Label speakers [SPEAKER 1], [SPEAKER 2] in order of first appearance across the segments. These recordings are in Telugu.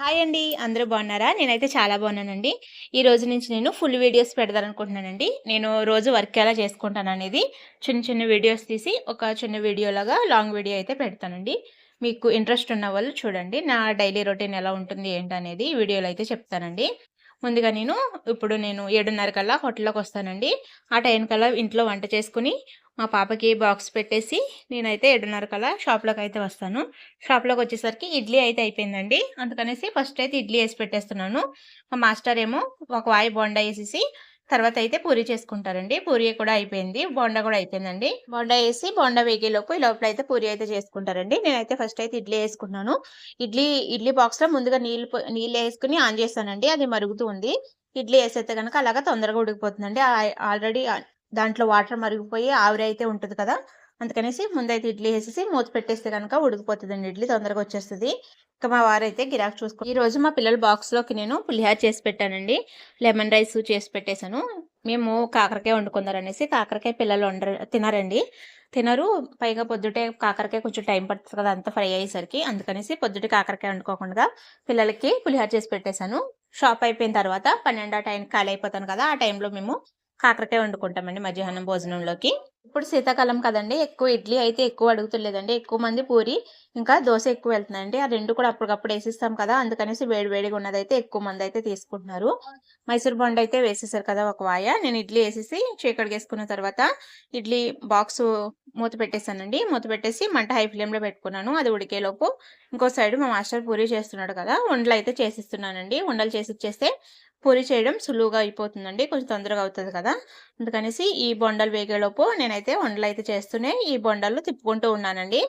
[SPEAKER 1] హాయ్ అండి అందరూ బాగున్నారా? నేనైతే చాలా బాగున్నానండి. ఈ రోజు నుంచి నేను ఫుల్ వీడియోస్ పెడదాలనుకుంటున్నానండి నేను రోజు వర్క్ ఎలా చేసుకుంటాను అనేది చిన్న చిన్న వీడియోస్ తీసి ఒక చిన్న వీడియోలాగా లాంగ్ వీడియో అయితే పెడతానండి. మీకు ఇంట్రెస్ట్ ఉన్న వాళ్ళు చూడండి. నా డైలీ రొటీన్ ఎలా ఉంటుంది ఏంటనేది ఈ వీడియోలో అయితే చెప్తానండి. ముందుగా నేను ఇప్పుడు నేను ఏడున్నర కల్లా హోటల్లోకి వస్తానండి. ఆ టైం కల్లా ఇంట్లో వంట చేసుకుని మా పాపకి బాక్స్ పెట్టేసి నేనైతే ఏడున్నర కల్లా షాప్లోకి అయితే వస్తాను. షాప్లోకి వచ్చేసరికి ఇడ్లీ అయితే అయిపోయిందండి. అందుకనేసి ఫస్ట్ అయితే ఇడ్లీ వేసి పెట్టేస్తున్నాను. మా మాస్టర్ ఏమో ఒక వాయి బొండా వేసేసి తర్వాత అయితే పూరి చేసుకుంటారండి. పూరి కూడా అయిపోయింది. బోండా కూడా అయిపోయిందండి. బోండా వేసి బోండా వేగేలోపు ఈ లోపల అయితే పూరి అయితే చేసుకుంటారండి. నేనైతే ఫస్ట్ అయితే ఇడ్లీ వేసుకున్నాను. ఇడ్లీ ఇడ్లీ బాక్స్లో ముందుగా నీళ్ళు నీళ్ళు వేసుకుని ఆన్ చేస్తానండి. అది మరుగుతూ ఉంది. ఇడ్లీ వేసేస్తే కనుక అలాగా తొందరగా ఉడికిపోతుందండి. ఆల్రెడీ దాంట్లో వాటర్ మరిగిపోయి ఆవిరి అయితే ఉంటుంది కదా. అందుకనేసి ముందైతే ఇడ్లీ వేసేసి మూత పెట్టేస్తే కనుక ఉడికిపోతుందండి ఇడ్లీ తొందరగా వచ్చేస్తుంది. ఇంకా మా వారైతే గిరాక్ చూసుకో ఈ రోజు మా పిల్లల బాక్స్లోకి నేను పులిహార చేసి పెట్టానండి. లెమన్ రైస్ చేసి పెట్టేశాను. మేము కాకరకాయ వండుకుందారనేసి కాకరకాయ పిల్లలు వండరు తినరండి. తినరు పైగా పొద్దుటే కాకరకాయ కొంచెం టైం పడుతుంది కదా అంతా ఫ్రై అయ్యేసరికి. అందుకనేసి పొద్దుటే కాకరకాయ వండుకోకుండా పిల్లలకి పులిహార చేసి పెట్టేశాను. షాప్ అయిపోయిన తర్వాత పన్నెండు టైం ఖాళీ అయిపోతాను కదా ఆ టైంలో మేము కాకరకాయ వండుకుంటామండి మధ్యాహ్నం భోజనంలోకి. ఇప్పుడు శీతాకాలం కదండి ఎక్కువ ఇడ్లీ అయితే ఎక్కువ అడుగుతులేదండి ఎక్కువ మంది పూరి ఇంకా దోశ ఎక్కువ వెళ్తుందండి ఆ రెండు కూడా అప్పటికప్పుడు వేసిస్తాం కదా అందుకనేసి వేడి వేడిగా ఉన్నదైతే ఎక్కువ మంది అయితే తీసుకుంటున్నారు. మైసూర్ బొండ అయితే వేసేసారు కదా ఒక వాయ నేను ఇడ్లీ వేసేసి చీకటి వేసుకున్న తర్వాత ఇడ్లీ బాక్స్ మూత పెట్టేశానండి. మూత పెట్టేసి మంట హై ఫ్లేమ్లో పెట్టుకున్నాను అది ఉడికేలోపు ఇంకో సైడ్ మా మాస్టర్ పూరి చేస్తున్నాడు కదా వండలు అయితే చేసిస్తున్నానండి. వండలు చేసి ఇచ్చేస్తే పూరి చేయడం సులువుగా అయిపోతుందండి. కొంచెం తొందరగా అవుతుంది కదా. అందుకనేసి ఈ బొండలు వేగేలోపు నేనైతే వండలు అయితే చేస్తూనే ఈ బొండలు తిప్పుకుంటూ ఉన్నానండి.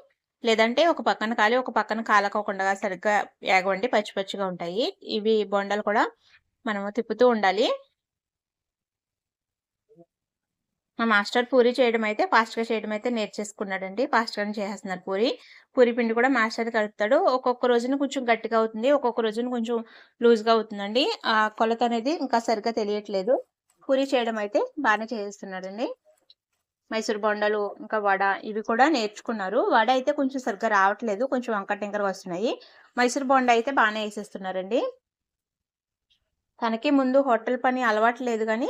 [SPEAKER 1] లేదంటే ఒక పక్కన కాలి ఒక పక్కన కాలకోకుండా సరిగ్గా వేగవండి పచ్చి పచ్చిగా ఉంటాయి. ఇవి బొండలు కూడా మనము తిప్పుతూ ఉండాలి. మా మాస్టర్ పూరి చేయడం అయితే ఫాస్ట్గా చేయడం అయితే నేర్చేసుకున్నాడండి. ఫాస్ట్గానే చేసేస్తున్నారు పూరి. పూరి పిండి కూడా మాస్టర్ కలుపుతాడు. ఒక్కొక్క రోజున కొంచెం గట్టిగా అవుతుంది. ఒక్కొక్క రోజున కొంచెం లూజ్గా అవుతుందండి. ఆ కొలత అనేది ఇంకా సరిగ్గా తెలియట్లేదు. పూరి చేయడం అయితే బాగానే చేస్తున్నాడండి. మైసూర్ బొండలు ఇంకా వడ ఇవి కూడా నేర్చుకున్నారు. వడ అయితే కొంచెం సరిగ్గా రావట్లేదు. కొంచెం వంకటింకరగా వస్తున్నాయి. మైసూర్ బొండ అయితే బాగానే వేసేస్తున్నారండి. తనకి ముందు హోటల్ పని అలవాటు లేదు కానీ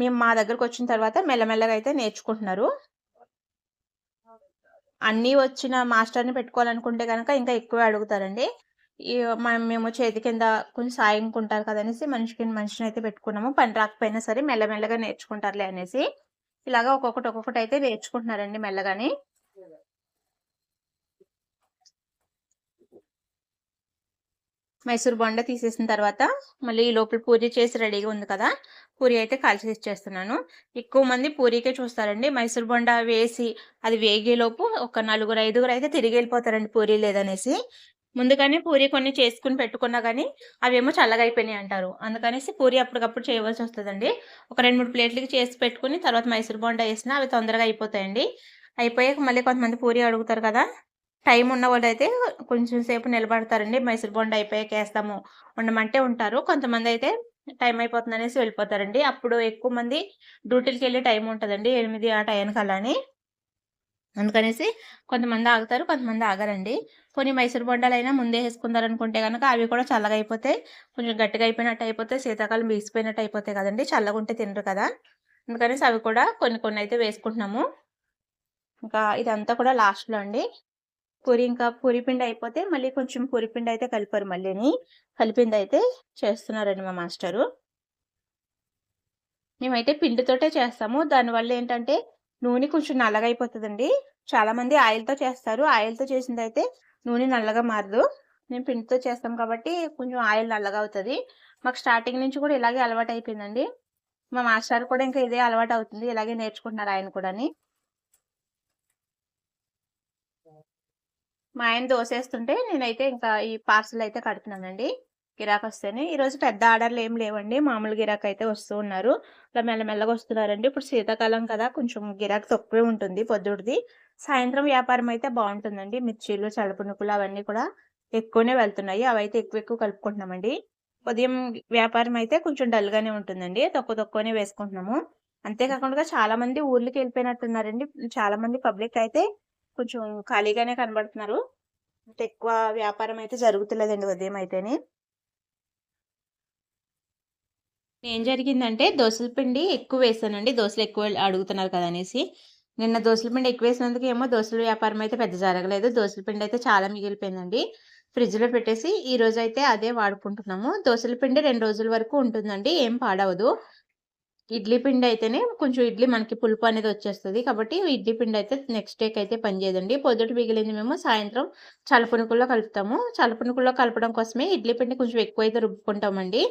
[SPEAKER 1] మేము మా దగ్గరకు వచ్చిన తర్వాత మెల్లమెల్లగా అయితే నేర్చుకుంటున్నారు. అన్నీ వచ్చిన మాస్టర్ని పెట్టుకోవాలనుకుంటే కనుక ఇంకా ఎక్కువ అడుగుతారండి. మేము చేతి కింద కొంచెం సాయంకుంటారు కదనేసి మనిషికి మనిషిని అయితే పెట్టుకున్నాము. పని రాకపోయినా సరే మెల్లమెల్లగా నేర్చుకుంటారులే అనేసి. ఇలాగా ఒక్కొక్కటి ఒక్కొక్కటి అయితే నేర్చుకుంటున్నారండి మెల్లగానే. మైసూర్ బొండ తీసేసిన తర్వాత మళ్ళీ ఈ లోపల పూరి చేసి రెడీగా ఉంది కదా పూరి అయితే కాల్చి ఇచ్చేస్తున్నాను ఎక్కువ మంది పూరికే చూస్తారండి. మైసూర్ బొండ వేసి అది వేగేలోపు ఒక నలుగురు ఐదుగురు అయితే తిరిగి వెళ్ళిపోతారండి పూరి లేదనేసి. ముందుగానే పూరి కొన్ని చేసుకుని పెట్టుకున్నా కానీ అవేమో చల్లగా అయిపోయినాయి అంటారు. అందుకనేసి పూరి అప్పటికప్పుడు చేయవలసి వస్తుందండి. ఒక రెండు మూడు ప్లేట్లకి చేసి పెట్టుకుని తర్వాత మైసూర్ బొండ వేసినా అవి తొందరగా అయిపోతాయండి. అయిపోయాక మళ్ళీ కొంతమంది పూరి అడుగుతారు కదా టైం ఉన్న వాళ్ళు అయితే కొంచెం సేపు నిలబడతారండి. మైసూర్ బొండ అయిపోయాక వేస్తాము. ఉండమంటే ఉంటారు. కొంతమంది అయితే టైం అయిపోతుంది అనేసి వెళ్ళిపోతారండి. అప్పుడు ఎక్కువ మంది డ్యూటీలకి వెళ్ళే టైం ఉంటుందండి. ఎనిమిది ఆ టైంకి అలానే. అందుకనేసి కొంతమంది ఆగుతారు కొంతమంది ఆగరండి. కొన్ని మైసూర్ బొండాలైనా ముందే వేసుకుందారనుకుంటే కనుక అవి కూడా చల్లగా అయిపోతాయి కొంచెం గట్టిగా అయిపోయినట్టు అయిపోతే శీతాకాలం బీసిపోయినట్టు అయిపోతాయి కదండి. చల్లగా ఉంటే తినరు కదా. అందుకనేసి అవి కూడా కొన్ని కొన్ని అయితే వేసుకుంటున్నాము. ఇంకా ఇదంతా కూడా లాస్ట్లో అండి. పూరి ఇంకా పూరిపిండి అయిపోతే మళ్ళీ కొంచెం పూరిపిండి అయితే కలిపారు మళ్ళీని. కలిపింది అయితే చేస్తున్నారండి మా మాస్టరు. మేమైతే పిండితోటే చేస్తాము. దానివల్ల ఏంటంటే నూనె కొంచెం నల్లగా అయిపోతుందండి. చాలా మంది ఆయిల్తో చేస్తారు. ఆయిల్తో చేసింది అయితే నూనె నల్లగా మారదు. మేము పిండితో చేస్తాం కాబట్టి కొంచెం ఆయిల్ నల్లగా అవుతుంది. మాకు స్టార్టింగ్ నుంచి కూడా ఇలాగే అలవాటు అయిపోయిందండి మా మాస్టర్ కూడా ఇంకా ఇదే అలవాటు అవుతుంది ఇలాగే నేర్చుకుంటున్నారు ఆయన కూడా మా ఆయన దోసేస్తుంటే నేనైతే ఇంకా ఈ పార్సల్ అయితే కడుతున్నానండి. గిరాక్ వస్తేనే. ఈరోజు పెద్ద ఆర్డర్లు ఏం లేవండి. మామూలు గిరాక్ అయితే వస్తూ ఉన్నారు. ఇలా మెల్లమెల్లగా వస్తున్నారండి. ఇప్పుడు శీతాకాలం కదా కొంచెం గిరాక్ తక్కువే ఉంటుంది పొద్దుడిది సాయంత్రం వ్యాపారం అయితే బాగుంటుందండి. మిర్చీలు చలుపునుకులు అవన్నీ కూడా ఎక్కువనే వెళ్తున్నాయి. అవైతే ఎక్కువ ఎక్కువ కలుపుకుంటున్నామండి. ఉదయం వ్యాపారం అయితే కొంచెం డల్గానే ఉంటుందండి. తక్కువ తక్కువనే వేసుకుంటున్నాము. అంతేకాకుండా చాలా మంది ఊర్లకి వెళ్ళిపోయినట్టున్నారండి. చాలా మంది పబ్లిక్ అయితే కొంచెం ఖాళీగానే కనబడుతున్నారు అంటే ఎక్కువ వ్యాపారం అయితే జరుగుతులేదండి ఉదయం అయితేనే. ఏం జరిగిందంటే దోసల పిండి ఎక్కువ వేసానండి. దోసలు ఎక్కువ అడుగుతున్నారు కదా అనేసి. నిన్న దోసల పిండి ఎక్కువ వేసినందుకు ఏమో దోశల వ్యాపారం అయితే పెద్ద జరగలేదు. దోసల పిండి అయితే చాలా మిగిలిపోయిందండి. ఫ్రిడ్జ్‌లో పెట్టేసి ఈ రోజు అయితే అదే వాడుకుంటున్నాము. దోసల పిండి రెండు రోజుల వరకు ఉంటుందండి. ఏం పాడవదు. ఇడ్లీ పిండి అయితేనే కొంచెం ఇడ్లీ మనకి పులుపు అనేది వచ్చేస్తుంది కాబట్టి ఇడ్లీ పిండి అయితే నెక్స్ట్ డేకి అయితే పనిచేయదండి. పొద్దుట మిగిలింది మేము సాయంత్రం చలపునుకుల్లో కలుపుతాము. చలపునుకుల్లో కలపడం కోసమే ఇడ్లీ పిండి కొంచెం ఎక్కువైతే రుబ్బుకుంటామండి.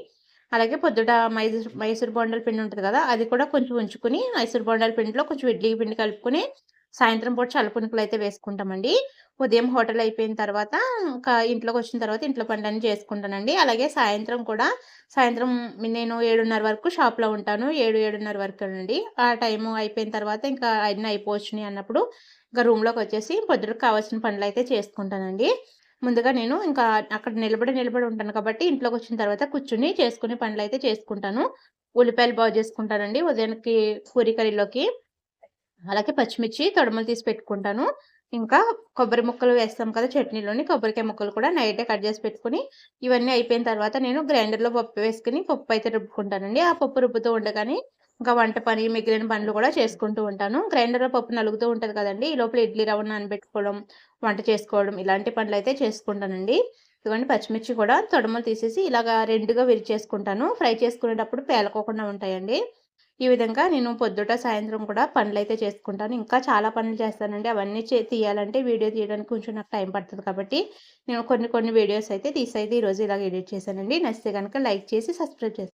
[SPEAKER 1] అలాగే పొద్దుట మైసూర్ మైసూర్ బొండల పిండి ఉంటుంది కదా! అది కూడా కొంచెం ఉంచుకొని మైసూర్ బొండల పిండిలో కొంచెం ఇడ్లీ పిండి కలుపుకొని సాయంత్రం పూట చల్లపునుకులు అయితే వేసుకుంటామండి. ఉదయం హోటల్ అయిపోయిన తర్వాత ఇంకా ఇంట్లోకి వచ్చిన తర్వాత ఇంట్లో పనులన్నీ చేసుకుంటానండి. అలాగే సాయంత్రం కూడా సాయంత్రం నేను 7:30 వరకు షాప్‌లో ఉంటాను. ఏడు ఏడున్నర వరకు అండి ఆ టైము అయిపోయిన తర్వాత ఇంకా అన్నీ అయిపోవచ్చుని అన్నప్పుడు ఇంకా రూమ్లోకి వచ్చేసి పొద్దుటకి కావాల్సిన పనులైతే చేసుకుంటానండి. ముందుగా నేను ఇంకా అక్కడ నిలబడి, నిలబడి ఉంటాను కాబట్టి ఇంట్లోకి వచ్చిన తర్వాత కూర్చుని చేసుకునే పనులైతే చేసుకుంటాను. ఉల్లిపాయలు బాగు చేసుకుంటానండి ఉదయానికి పూరి కర్రీలోకి. అలాగే పచ్చిమిర్చి తొడమలు తీసి పెట్టుకుంటాను. ఇంకా కొబ్బరి ముక్కలు వేస్తాం కదా చట్నీలోని కొబ్బరికాయ ముక్కలు కూడా నైటే కట్ చేసి పెట్టుకొని ఇవన్నీ అయిపోయిన తర్వాత నేను గ్రైండర్‌లో పప్పు వేసుకొని పప్పు అయితే రుబ్బుకుంటానండి. ఆ పప్పు రుబ్బుతూ ఉండగానే ఇంకా వంట పని, మిగిలిన పనులు కూడా చేసుకుంటూ ఉంటాను. గ్రైండర్‌లో పప్పు నలుగుతూ ఉంటుంది కదండి ఈ లోపల ఇడ్లీ రవ్వ నానబెట్టుకోవడం, వంట చేసుకోవడం ఇలాంటి పనులైతే చేసుకుంటానండి. ఇదిగోండి పచ్చిమిర్చి కూడా తొడమలు తీసేసి ఇలాగా రెండుగా విరిచేసుకుంటాను. ఫ్రై చేసుకునేటప్పుడు పేలకోకుండా ఉంటాయండి. ఈ విధంగా నేను పొద్దుట, సాయంత్రం కూడా పనులైతే చేసుకుంటాను. ఇంకా చాలా పనులు చేస్తానండి. అవన్నీ చే తీయాలంటే వీడియో తీయడానికి కొంచెం నాకు టైం పడుతుంది కాబట్టి నేను కొన్ని కొన్ని వీడియోస్ అయితే తీసి అయితే ఈరోజు ఇలాగ ఎడిట్ చేశానండి. నచ్చితే గనుక లైక్ చేసి సబ్స్క్రైబ్ చేస్తాను